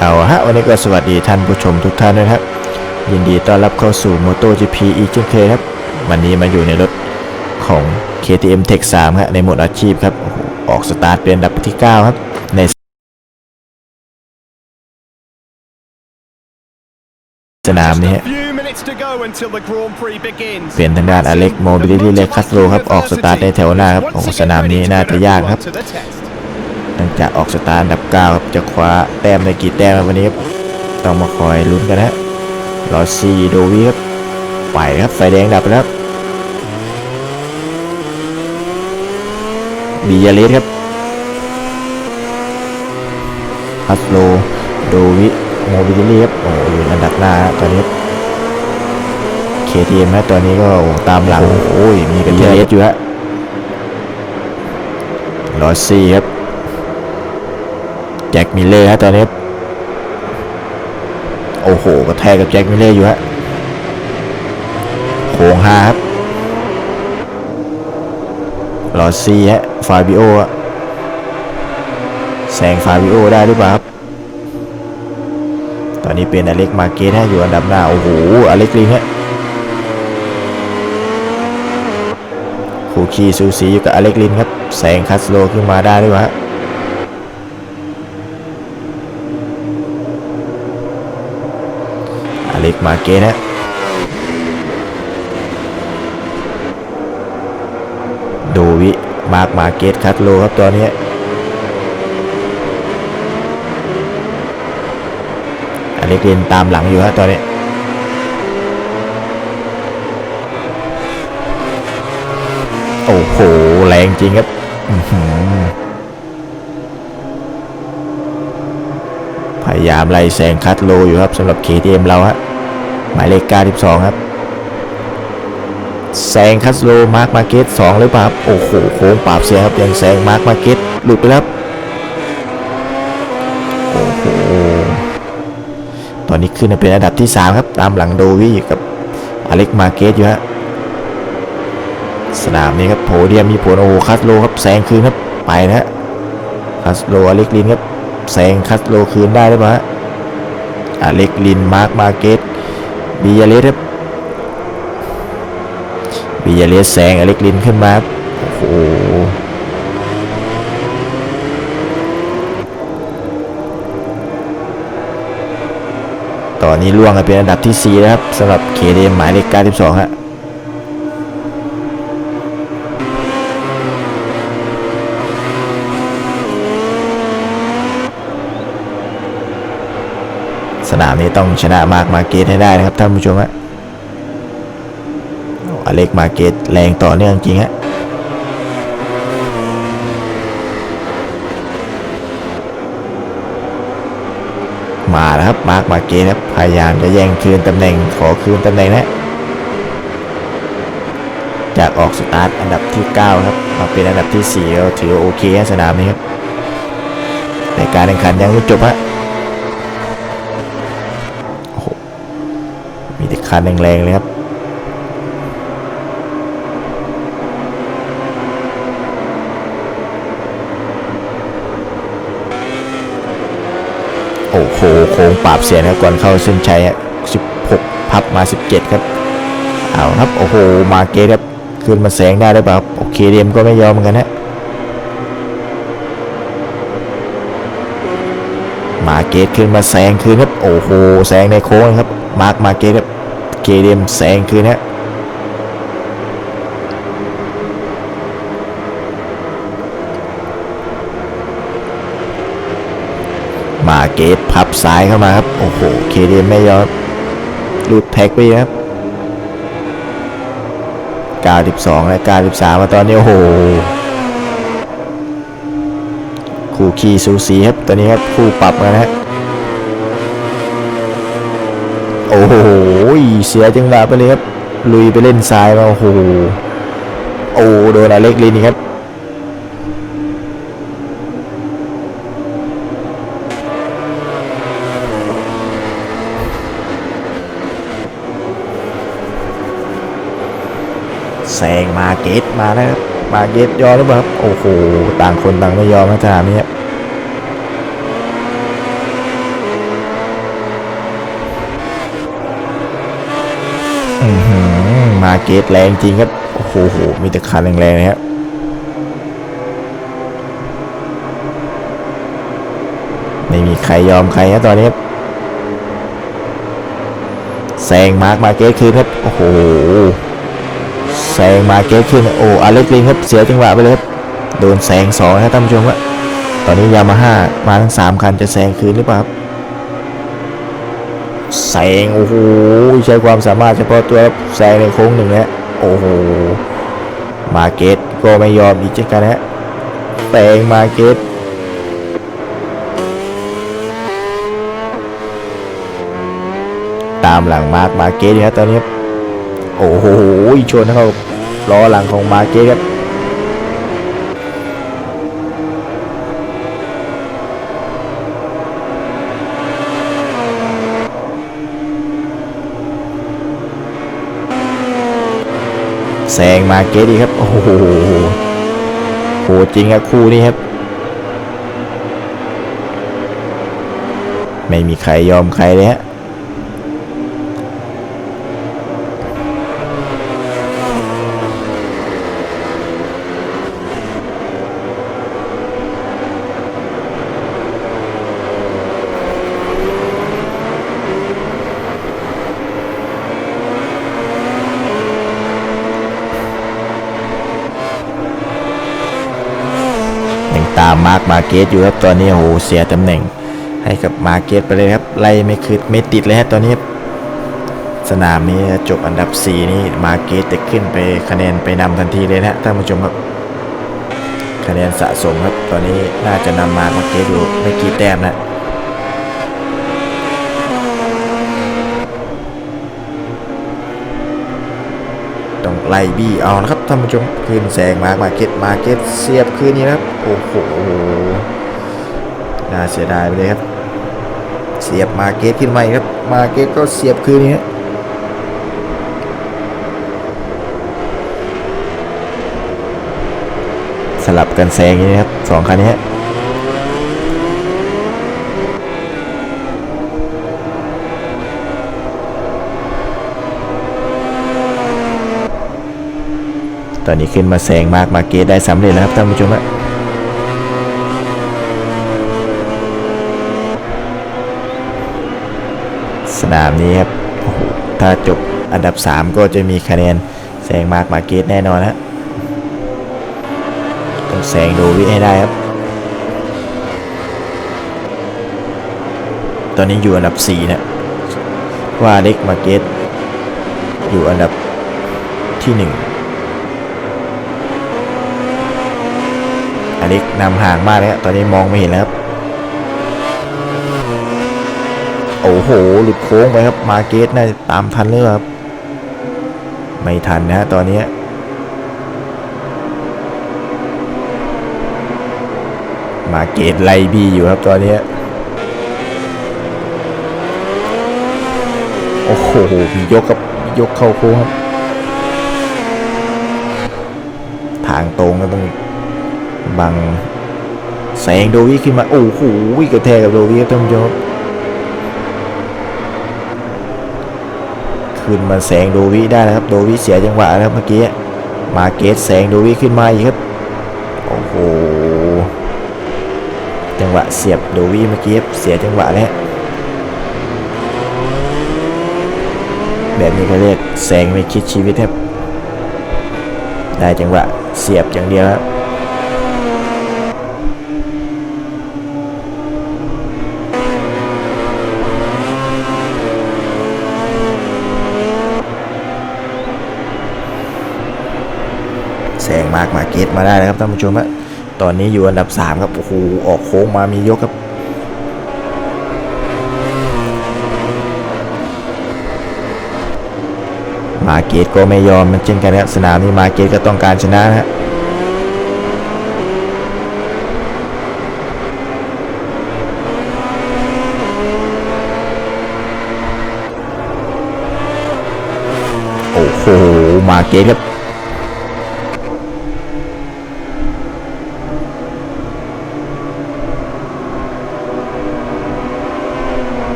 เอาฮะวันนี้ก็สวัสดีท่านผู้ชมทุกท่านด้วยนะครับ ยินดีต้อนรับเข้าสู่ MotoGP อีกเช่นเคยครับ วันนี้มาอยู่ในรถของ KTM Tech 3ฮะในโหมดอาชีพครับโอ้โหออกสตาร์ทเป็นอันดับที่ 9 ครับ ในสนามนี้ฮะ Few minutes to go until the Grand Prix begins. เป็นทางด้านอเล็กโมบิลิตี้เลคัสโรครับ ออกสตาร์ทในแถวหน้าครับโอ้โหสนามนี้น่าจะยากครับ To the test. หลังจากออกสตาร์อันดับ9ครับจะคว้าแต้มในกี่แต้มวันนี้ครับต้องมาคอยลุ้นกันนะรอซีโดวีครับไปครับไฟแดงดับแล้วบียาเลสครับฮัสโลโดวิโมบิลิลี่ครับโอ้อยู่อันดับหน้าตอนนี้เคทีเอ็มนะตอนนี้ก็ตามหลังโอ้ยมีกันเยอะอยู่ฮะรอซีครับ จ็คมิลเลอร์ฮะตอนนี้ โอ้โหกระแทกกับแจ็คมิลเลอร์อยู่ฮะโค้งห้าครับลอซี่ฮะฟาบิโอฮะแซงฟาบิโอได้หรือเปล่าครับ ตอนนี้เป็นอเล็กมาเกตฮะอยู่อันดับหน้า โอ้โห อเล็กลิงฮะคู่ขี้ซูซีอยู่กับอเล็กลินครับ แซงคัสโลขึ้นมาได้หรือเปล่าฮะ อเล็ก มาเกนะโดวิมาร์กมาเกตคัตโลครับตัวนี้อเล็กเรนตามหลังอยู่ฮะตัวนี้โอ้โห แรงจริงครับพยายามไล่แซงคัตโลอยู่ครับสำหรับ KTM เราฮะ หมายเลข92 ครับแซงคัตโลมาร์คมาเก็ต2หรือเปล่าครับโอ้โหโค้งปราบเสียครับยังแซงมาร์คมาเก็ตหลุดไปแล้วโอ้โหตอนนี้ขึ้นมาเป็นอันดับที่ 3 ครับ ตามหลังโดวี่กับอเล็กมาเก็ตอยู่ฮะสนามนี้ครับโพเดียมมีผลโอ้คัสโลครับแซงคืนครับไปนะฮะคัสโลอเล็กลินครับแซงคัสโลคืนได้หรือเปล่าฮะอเล็กลินมาร์คมาเก็ต บียาเลสครับบียาเลสแซงอเล็กลินขึ้นมาโอ้โหตอนนี้ล่วงไปเป็นอันดับที่4นะครับสำหรับเคเดมหมายเลข92ฮะ สนามนี้ต้องชนะมาร์กมาเกตให้ได้นะครับท่านผู้ชมฮะอเล็กมาเกตแรงต่อเนื่องจริงฮะมาแล้วครับมาร์กมาเกตครับพยายามจะแย่งคืนตำแหน่งขอคืนตำแหน่งนะจากออกสตาร์ทอันดับที่ 9 ครับมาเป็นอันดับที่4ก็ถือโอเคสนามนี้ครับแต่การแข่งขันยังไม่จบฮะ มีแต่ คันแรงๆเลยครับโอ้โหโค้งปราบเสียนครับก่อนเข้าเส้นชัยอะ16พับมา17ครับเอาครับโอ้โหมาเกตครับขึ้นมาแสงได้หรือเปล่าโอเคเดมก็ไม่ยอมเหมือนกันนะมาเกตขึ้นมาแซงคืนครับโอ้โหแซงในโค้งครับมาร์คมาเกตครับ เกเดมแซงคืนฮะมาเกตพับซ้ายเข้ามาครับ โอ้โห เคเดมไม่ยอมหลุดแท็กไปครับ92และ93มาตอนนี้ โอ้โห คู่ขี่สูสีครับ ตอนนี้ครับ คู่ปรับกันนะฮะ โอ้โห เสียจังหวะไปเลยครับ ลุยไปเล่นซ้ายมาโอ้โหโอ้โดนอเล็กลินครับแซงมาเกตมาแล้วครับมาเกตยอมหรือเปล่าครับโอ้โหต่างคนต่างไม่ยอมนะสนานี้ครับ อื้อหือ มาเกตแรงจริงครับ โอ้โหโห มีแต่คันแรงๆนะครับไม่มีใครยอมใครครับตอนนี้ครับแซงมาร์กมาเกตคืนครับ โอ้โหแซงมาเกตขึ้นโอ้อเล็กลิงครับเสียจังหวะไปเลยครับโดนแซงสองนะครับท่านผู้ชมครับตอนนี้ยามาฮ่ามาทั้งสามคันจะแซงคืนหรือเปล่าครับ แซงโอ้โหใช้ความสามารถเฉพาะตัวแซงในโค้งหนึ่งแล้วโอ้โหมาเกตก็ไม่ยอมอีกเช่นกันฮะแซงมาเกตตามหลังมาร์คมาเกตนะครับตอนนี้โอ้โหชนเข้าล้อหลังของมาเกตครับ ซงมาเกตดีครับ โอ้โหโหจริงครับคู่นี้ครับ ไม่มีใครยอมใครเลยฮะ มมาร์คมาเกตอยู่ครับตอนนี้โหเสียตำแหน่ง ให้กับมาเกตไปเลยครับไล่ไม่คืดไม่ติดเลยฮะตอนนี้ สนามนี้จบอันดับ 4 นี่มาเกตจะขึ้นไปคะแนนไปนำทันทีเลยนะฮะท่านผู้ชมครับคะแนนสะสมครับตอนนี้น่าจะนำมามาเกตอยู่ไม่กี่แต้มนะ ต้อง ไล่บี้เอานะครับท่านผู้ชมคืนแสงมากมาเก็ตมาเก็ตเสียบคืนนี้นะครับโอ้โหน่าเสียดายไปเลยครับ เสียบมาเก็ตขึ้นมาอีกครับ มาเก็ตก็เสียบคืนนี้สลับกันแซงอย่างนี้นะครับสองคันนี้ ตอนนี้ขึ้นมาแซงมากมาเกตได้สำเร็จแล้วครับท่านผู้ชมฮะสนามนี้ครับโอ้โหถ้าจบอันดับ 3 ก็จะมีคะแนนแซงมากมาเกตแน่นอนฮะต้องแซงโดวิให้ได้ครับ ตอนนี้อยู่อันดับ 4 นะว่าเล็กมาเกตอยู่อันดับที่ 1 อเล็กนำห่างมากเลยฮะตอนนี้มองไม่เห็นแล้วครับโอ้โห หลุดโค้งไปครับ มาเกตน่าจะตามทันเลยครับ ไม่ทันนะฮะตอนนี้มาเกตไล่บีอยู่ครับตอนนี้โอ้โหมียกกับมียกเข้าโค้งครับ ทางตรงก็ต้อง บังแสงโดวีขึ้นมา โอ้โหกระแทกกับโดวีครับท่านผู้ชมขึ้นมาแสงโดวิได้นะครับ โดวิเสียจังหวะนะครับเมื่อกี้ มาเกตแสงโดวิขึ้นมาอีกครับ โอ้โห จังหวะเสียบโดวิเมื่อกี้เสียจังหวะแล้วแบบนี้ก็เรียกแสงไม่คิดชีวิตครับ ได้จังหวะเสียบอย่างเดียวครับ ซงมากมาเกตมาได้นะครับท่านผู้ชมฮะตอนนี้อยู่อันดับ 3 ครับโอ้โหออกโค้งมามียกครับมาเกตก็ไม่ยอมมันเช่นกันครับสนามนี้มาเกตก็ต้องการชนะนะฮะโอ้โหมาเกตครับ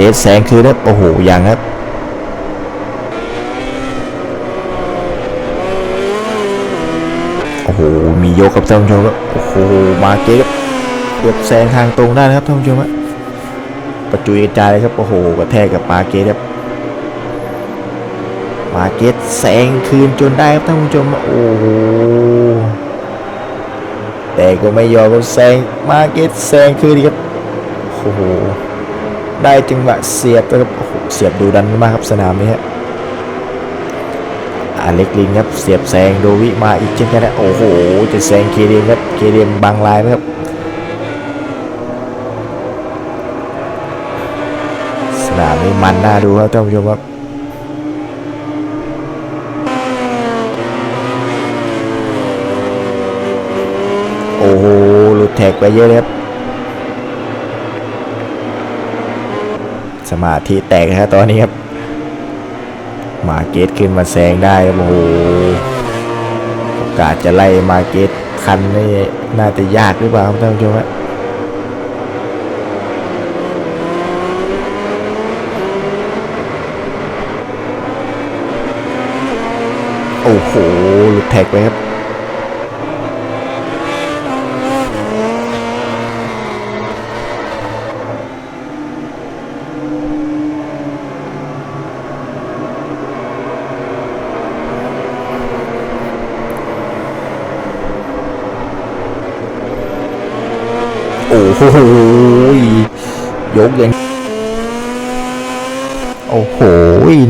เอสแสงคืนครับโอ้โหยังครับโอ้โหมีโยกกับท่านผู้ชมครับโอ้โหมาเกตเกือบแซงทางตรงได้นะครับท่านผู้ชมครับประจุกระจายครับโอ้โหกระแทกกับมาเกตครับมาเกตแสงคืนจนได้ครับท่านผู้ชมโอ้โหแต่ก็ไม่ยอมก็แสงมาเกตแสงคืนครับโอ้โห ได้จังหวะเสียบนะครับเสียบดูดันมากครับสนามนี้ฮะอเล็กลินครับเสียบแซงโดวิมาอีกเช่นกันนะโอ้โหจะแซงเคเดียมครับเคเดียมบางลายไหมครับสนามนี้มันน่าดูครับท่านผู้ชมครับโอ้โหหลุดแท็กไปเยอะเลยครับ สมาธิแตกนะตอนนี้ครับ มาเกตขึ้นมาแซงได้ครับโอ้โหโอกาสจะไล่มาเกตคันนี่น่าจะยากหรือเปล่าครับท่านผู้ชมฮะโอ้โหหลุดแท็กไปครับ โอ้โหยกยังโอ้โห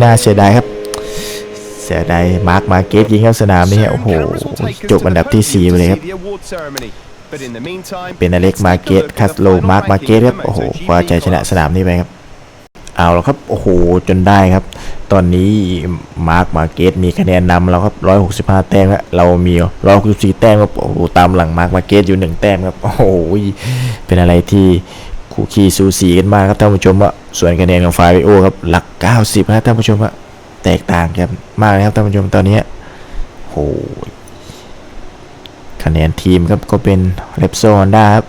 น่าเสียดายครับ เสียดายมาร์คมาเกตยิงเข้าสนามนี่ฮะโอ้โหจบอันดับที่ 4 ไปเลยครับ เป็นอเล็กมาเกตคัสโลมาร์คมาเกตครับ โอ้โหคว้าใจชนะสนามนี้ไปครับ เอาแล้วครับ โอ้โห จนได้ครับ ตอนนี้มาร์คมาเกตมีคะแนนนำแล้วครับ 165 แต้มแล้วเรามี164แต้มครับโอ้โหตามหลังมาร์คมาเกตอยู่ 1 แต้มครับ โอ้โห เป็นอะไรที่คู่ขี้สูสีกันมากครับท่านผู้ชมว่าส่วนคะแนนของฟาริโอครับ หลัก 90ครับท่านผู้ชมว่าแตกต่างกันมากนะครับท่านผู้ชมตอนนี้โอ้โหคะแนนทีมครับก็เป็นเรปโซนได้ครับ